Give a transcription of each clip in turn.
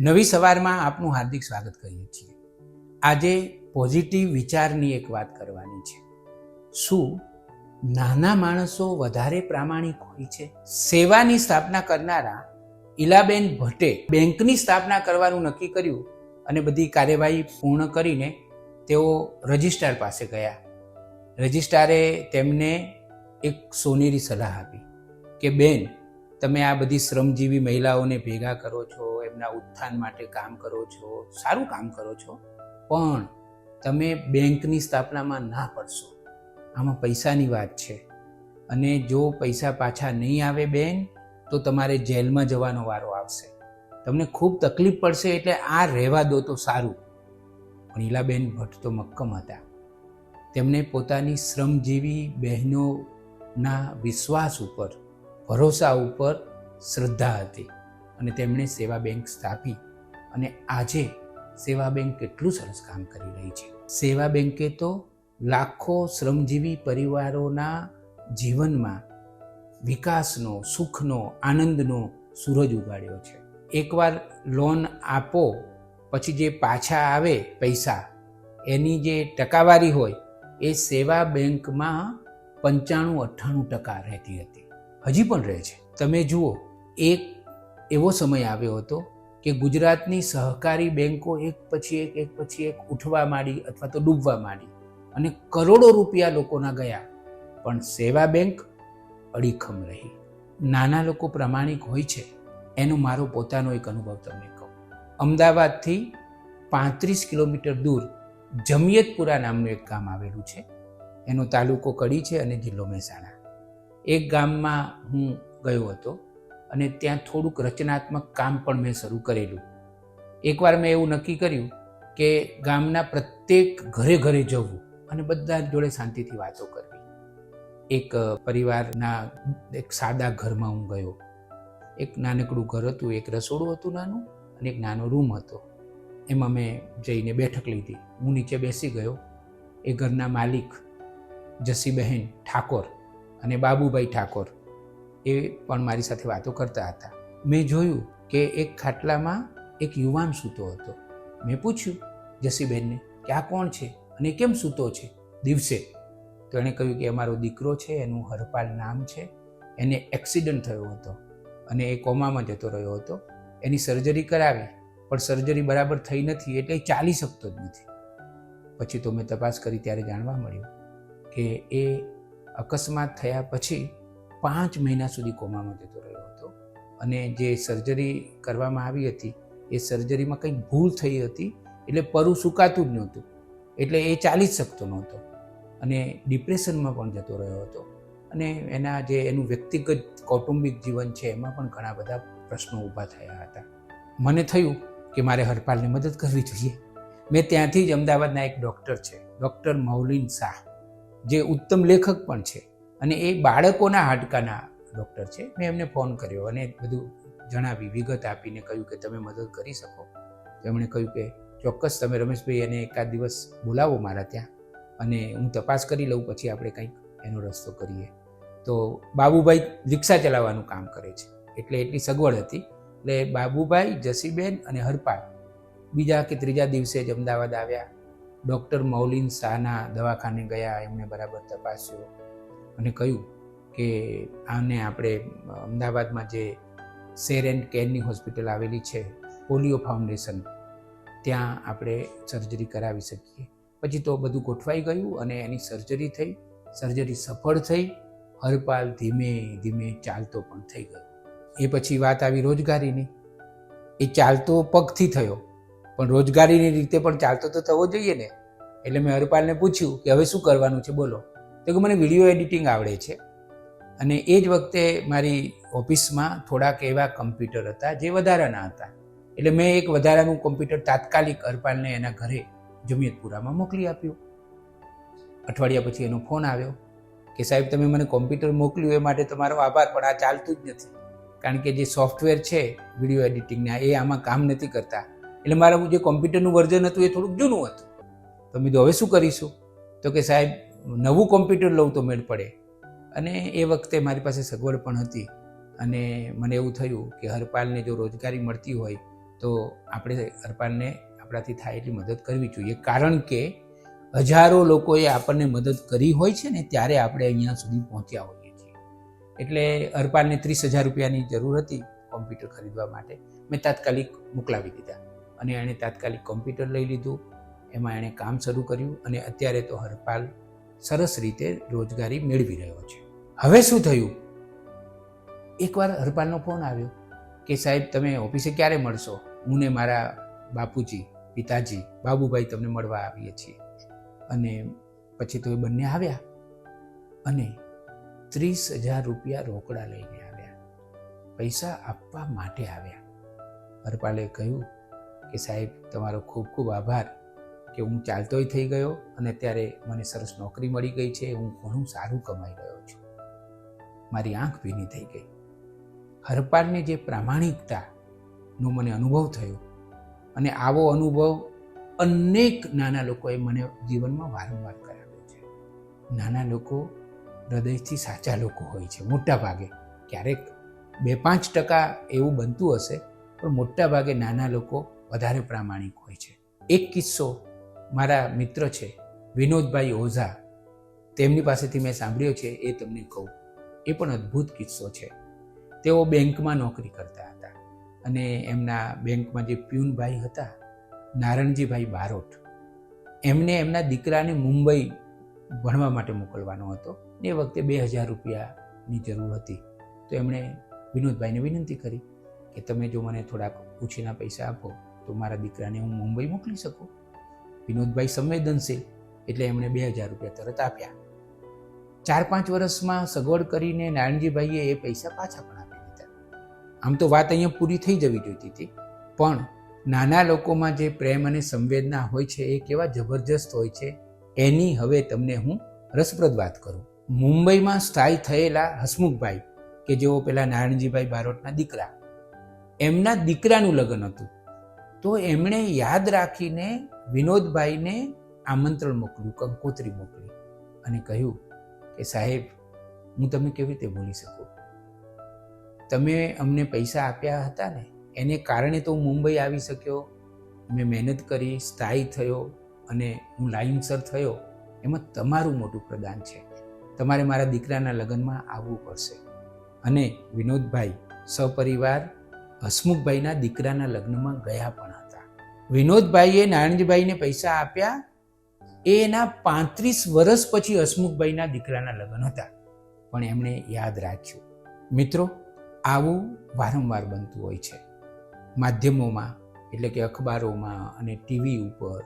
નવી સવારમાં આપનું હાર્દિક સ્વાગત કરીએ છીએ. આજે પોઝિટિવ વિચારની એક વાત કરવાની છે. શું નાના માણસો વધારે પ્રામાણિક હોય છે? સેવાની સ્થાપના કરનારા ઇલાબેન ભટ્ટે બેંકની સ્થાપના કરવાનું નક્કી કર્યું અને બધી કાર્યવાહી પૂર્ણ કરીને તેઓ રજિસ્ટ્રાર પાસે ગયા. રજિસ્ટ્રારે તેમને એક સોનેરી સલાહ આપી કે, બેન, તમે આ બધી શ્રમજીવી મહિલાઓને ભેગા કરો છો એમના ઉત્થાન માટે કામ કરો છો, સારું કામ કરો છો, પણ તમે બેંકની સ્થાપનામાં ના પડશો. આમાં પૈસાની વાત છે. અને જો પૈસા પાછા નહીં આવે બેન તો તમારે જેલમાં જવાનો વારો આવશે. તમને ખૂબ તકલીફ પડશે એટલે આ રહેવા દો તો સારું. પણ ઈલાબેન ભટ્ટ તો મક્કમ હતા. તેમણે પોતાની શ્રમજીવી બહેનોના વિશ્વાસ ઉપર, ભરોસા ઉપર શ્રદ્ધા હતી. અને તેમણે સેવા બેંક સ્થાપી અને આજે સેવા બેંક કેટલું સરસ કામ કરી રહી છે. સેવા બેંકે તો લાખો શ્રમજીવી પરિવારોના જીવનમાં વિકાસનો, સુખનો, આનંદનો સૂરજ ઉગાડ્યો છે. એકવાર લોન આપો, પછી જે પાછા આવે પૈસા, એની જે ટકાવારી હોય, એ સેવા બેંકમાં પંચાણું અઠ્ઠાણું ટકા રહેતી હતી. હજી પણ રહે છે. તમે જુઓ, એક એવો સમય આવ્યો હતો કે ગુજરાતની સહકારી બેન્કો એક પછી એક એક પછી એક ઉઠવા માંડી અથવા તો ડૂબવા માંડી અને કરોડો રૂપિયા લોકોના ગયા. પણ સેવા બેંક અડીખમ રહી. નાના લોકો પ્રમાણિક હોય છે એનો મારો પોતાનો એક અનુભવ તમને કહું. અમદાવાદથી પાંત્રીસ કિલોમીટર દૂર જમિયતપુરા નામનું એક ગામ આવેલું છે. એનો તાલુકો કડી છે અને જિલ્લો મહેસાણા. એક ગામમાં હું ગયો હતો અને ત્યાં થોડુંક રચનાત્મક કામ પણ મેં શરૂ કરેલું. એકવાર મેં એવું નક્કી કર્યું કે ગામના પ્રત્યેક ઘરે ઘરે જવું અને બધા જોડે શાંતિથી વાતો કરવી. એક પરિવારના એક સાદા ઘરમાં હું ગયો. એક નાનકડું ઘર હતું, એક રસોડું હતું નાનું અને એક નાનો રૂમ હતો. એમાં મેં જઈને બેઠક લીધી. હું નીચે બેસી ગયો. એ ઘરના માલિક જસીબહેન ઠાકોર અને બાબુભાઈ ઠાકોર. એ પણ મારી સાથે વાતો કરતા હતા. મેં જોયું કે એક ખાટલામાં એક યુવાન સૂતો હતો. મેં પૂછ્યું, જસીબેનને કે આ કોણ છે અને કેમ સૂતો છે દિવસે? તો એણે કહ્યું કે, અમારો દીકરો છે, એનું હરપાલ નામ છે. એને એક્સિડન્ટ થયો હતો અને એ કોમામાં જતો રહ્યો હતો. એની સર્જરી કરાવી, પણ સર્જરી બરાબર થઈ નથી એટલે ચાલી શકતો જ નથી. પછી તો મેં તપાસ કરી ત્યારે જાણવા મળ્યું કે એ અકસ્માત થયા પછી પાંચ મહિના સુધી કોમામાં જતો રહ્યો હતો. અને જે સર્જરી કરવામાં આવી હતી, એ સર્જરીમાં કંઈક ભૂલ થઈ હતી, એટલે પરુ સુકાતું જ નહોતું. એટલે એ ચાલી જ શકતો નહોતો. અને ડિપ્રેશનમાં પણ જતો રહ્યો હતો. અને એના જે એનું વ્યક્તિગત કૌટુંબિક જીવન છે, એમાં પણ ઘણા બધા પ્રશ્નો ઊભા થયા હતા. મને થયું કે મારે હરપાલને મદદ કરવી જોઈએ. મેં ત્યાંથી જ અમદાવાદના એક ડૉક્ટર છે ડૉક્ટર મૌલિન શાહ, જે ઉત્તમ લેખક પણ છે. અને એ બાળકોના હાડકાના ડૉક્ટર છે. મેં એમને ફોન કર્યો અને બધું જણાવી વિગત આપીને કહ્યું કે તમે મદદ કરી શકો. તેમણે કહ્યું કે ચોક્કસ તમે રમેશભાઈ એને એકાદ દિવસ બોલાવો મારા ત્યાં અને હું તપાસ કરી લઉં, પછી આપણે કંઈક એનો રસ્તો કરીએ. તો બાબુભાઈ રિક્ષા ચલાવવાનું કામ કરે છે. એટલે એટલી સગવડ હતી. એટલે બાબુભાઈ, જસીબેન અને હરપાલ બીજા કે ત્રીજા દિવસે જ અમદાવાદ આવ્યા. ડૉક્ટર મૌલિન શાહના દવાખાને ગયા એમણે બરાબર તપાસ્યો. અને કહ્યું કે આને આપણે અમદાવાદમાં જે શેર એન્ડ કેરની હોસ્પિટલ આવેલી છે, પોલિયો ફાઉન્ડેશન, ત્યાં આપણે સર્જરી કરાવી શકીએ. પછી તો બધું ગોઠવાઈ ગયું અને એની સર્જરી થઈ, સર્જરી સફળ થઈ, હરપાલ ધીમે ધીમે ચાલતો પણ થઈ ગયો. એ પછી વાત આવી રોજગારીની. એ ચાલતો પગથી થયો, પણ રોજગારીની રીતે પણ ચાલતો તો થવો જોઈએ ને. એટલે મેં હરપાલને પૂછ્યું કે હવે શું કરવાનું છે, બોલો. તો કે મને વીડિયો એડિટિંગ આવડે છે. અને એ જ વખતે મારી ઓફિસમાં થોડાક એવા કમ્પ્યુટર હતા જે વધારાના હતા. એટલે મેં એક વધારાનું કોમ્પ્યુટર તાત્કાલિક હરપાલને એના ઘરે જમીયતપુરામાં મોકલી આપ્યું. અઠવાડિયા પછી એનો ફોન આવ્યો કે સાહેબ, તમે મને કોમ્પ્યુટર મોકલ્યું એ માટે તમારો આભાર, પણ આ ચાલતું જ નથી. કારણ કે જે સોફ્ટવેર છે વીડિયો એડિટિંગના, એ આમાં કામ નથી કરતા. એટલે મારું જે કોમ્પ્યુટરનું વર્ઝન હતું એ થોડુંક જૂનું હતું. તો મેં હવે શું કરીશું? તો કે સાહેબ નવું કોમ્પ્યુટર લઉં તો મેળ પડે. અને એ વખતે મારી પાસે સગવડ પણ હતી અને મને એવું થયું કે હરપાલને જો રોજગારી મળતી હોય તો આપણે હરપાલને આપણાથી થાય એટલી મદદ કરવી જોઈએ. કારણ કે હજારો લોકોએ આપણને મદદ કરી હોય છે ને ત્યારે આપણે અહીંયા સુધી પહોંચ્યા હોઈએ છીએ. એટલે હરપાલને ત્રીસ હજાર રૂપિયાની જરૂર હતી કોમ્પ્યુટર ખરીદવા માટે. મેં તાત્કાલિક મોકલાવી દીધા અને એણે તાત્કાલિક કોમ્પ્યુટર લઈ લીધું. એમાં એણે કામ શરૂ કર્યું અને અત્યારે તો હરપાલ સરસ રીતે રોજગારી મેળવી રહ્યો છે. હવે શું થયું? એકવાર હરપાલનો ફોન આવ્યો કે, સાહેબ, તમે ઓફિસે ક્યારે મળશો? હું ને મારા બાપુજી, પિતાજી, બાબુભાઈ તમને મળવા આવીએ છીએ. અને પછી તો એ બંને આવ્યા અને ત્રીસ હજાર રૂપિયા રોકડા લઈને આવ્યા. પૈસા આપવા માટે આવ્યા. હરપાલે કહ્યું કે, સાહેબ, તમારો ખૂબ ખૂબ આભાર. કે હું ચાલતોય થઈ ગયો અને ત્યારે મને સરસ નોકરી મળી ગઈ છે, હું ઘણું સારું કમાઈ ગયો છું. મારી આંખ ભીની થઈ ગઈ. હરપાળને જે પ્રામાણિકતાનો મને અનુભવ થયો અને આવો અનુભવ અનેક નાના લોકોએ મને જીવનમાં વારંવાર કરાવ્યો છે. નાના લોકો હૃદયથી સાચા લોકો હોય છે. મોટા ભાગે ક્યારેક બે પાંચ ટકા એવું બનતું હશે, પણ મોટા ભાગે નાના લોકો વધારે પ્રામાણિક હોય છે. એક કિસ્સો મારા મિત્ર છે, વિનોદભાઈ ઓઝા. તેમની પાસેથી મેં સાંભળ્યો છે, એ તમને કહું. એ પણ અદ્ભુત કિસ્સો છે. તેઓ બેંકમાં નોકરી કરતા હતા અને એમના બેંકમાં જે પ્યુનભાઈ હતા, નારણજીભાઈ બારોટ, એમને એમના દીકરાને મુંબઈ ભણવા માટે મોકલવાનો હતો એ વખતે બે હજાર રૂપિયાની જરૂર હતી. તો એમણે વિનોદભાઈને વિનંતી કરી કે, તમે જો મને થોડાક પૂછીના પૈસા આપો, તો મારા દીકરાને હું મુંબઈ મોકલી શકું? વિનોદભાઈ સંવેદનશીલ એટલે એમણે બે હજાર રૂપિયા તરત આપ્યા. ચાર પાંચ વર્ષમાં સગવડ કરીને નારાયણજીભાઈએ એ પૈસા પાછા પણ આપી દીધા. આમ તો વાત અહીંયા પૂરી થઈ જવી જોઈતી હતી. પણ નાના લોકોમાં જે પ્રેમ અને સંવેદના હોય છે એ કેવા જબરજસ્ત હોય છે, એની હવે તમને હું રસપ્રદ વાત કરું. મુંબઈમાં સ્થાયી થયેલા હસમુખભાઈ, કે જેઓ પેલા નારાયણજીભાઈ બારોટના દીકરા, એમના દીકરાનું લગ્ન હતું. તો એમણે યાદ રાખીને વિનોદભાઈને આમંત્રણ મોકલ્યું, કંકોત્રી મોકલી અને કહ્યું કે, સાહેબ, હું તમને કેવી રીતે ભૂલી શકું? તમે અમને પૈસા આપ્યા હતા ને, એને કારણે તો હું મુંબઈ આવી શક્યો. મેં મહેનત કરી, સ્થાયી થયો અને હું લાઇનસર થયો. એમાં તમારું મોટું પ્રદાન છે. તમારે મારા દીકરાના લગ્નમાં આવવું પડશે. અને વિનોદભાઈ સપરિવાર હસમુખભાઈના દીકરાના લગ્નમાં ગયા પણ વિનોદભાઈએ નારાયણજીભાઈને પૈસા આપ્યા. એ એના પાંત્રીસ વર્ષ પછી હસમુખભાઈના દીકરાના લગ્ન હતા. પણ એમણે યાદ રાખ્યું. મિત્રો, આવું વારંવાર બનતું હોય છે. માધ્યમોમાં, એટલે કે અખબારોમાં અને ટીવી ઉપર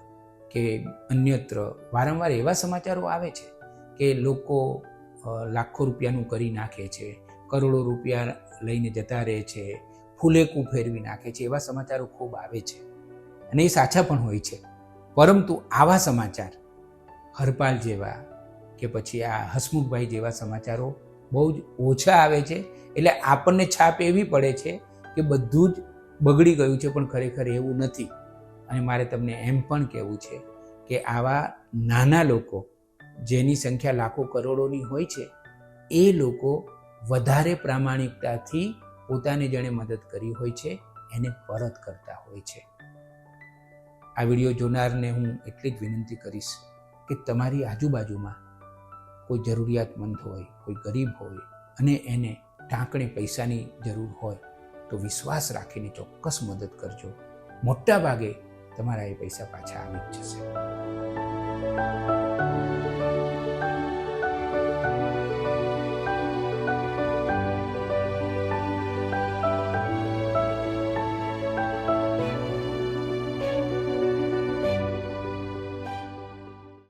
કે અન્યત્ર, વારંવાર એવા સમાચારો આવે છે કે લોકો લાખો રૂપિયાનું કરી નાખે છે, કરોડો રૂપિયા લઈને જતા રહે છે, ફૂલેકું ફેરવી નાખે છે, એવા સમાચારો ખૂબ આવે છે. અને એ સાચા પણ હોય છે. પરંતુ આવા સમાચાર, હરપાલ જેવા કે પછી આ હસમુખભાઈ જેવા સમાચારો બહુ જ ઓછા આવે છે. એટલે આપણને છાપ એવી પડે છે કે બધું જ બગડી ગયું છે પણ ખરેખર એવું નથી. અને મારે તમને એમ પણ કહેવું છે કે આવા નાના લોકો જેની સંખ્યા લાખો કરોડોની હોય છે, એ લોકો વધારે પ્રામાણિકતાથી પોતાને જેણે મદદ કરી હોય છે, એને પરત કરતા હોય છે. આ વીડિયો જોનારને હું એટલી જ વિનંતી કરીશ કે તમારી આજુબાજુમાં કોઈ જરૂરિયાતમંદ હોય, કોઈ ગરીબ હોય અને એને ટાંકણે પૈસાની જરૂર હોય તો વિશ્વાસ રાખીને ચોક્કસ મદદ કરજો. મોટા ભાગે તમારા એ પૈસા પાછા આવી જ જશે.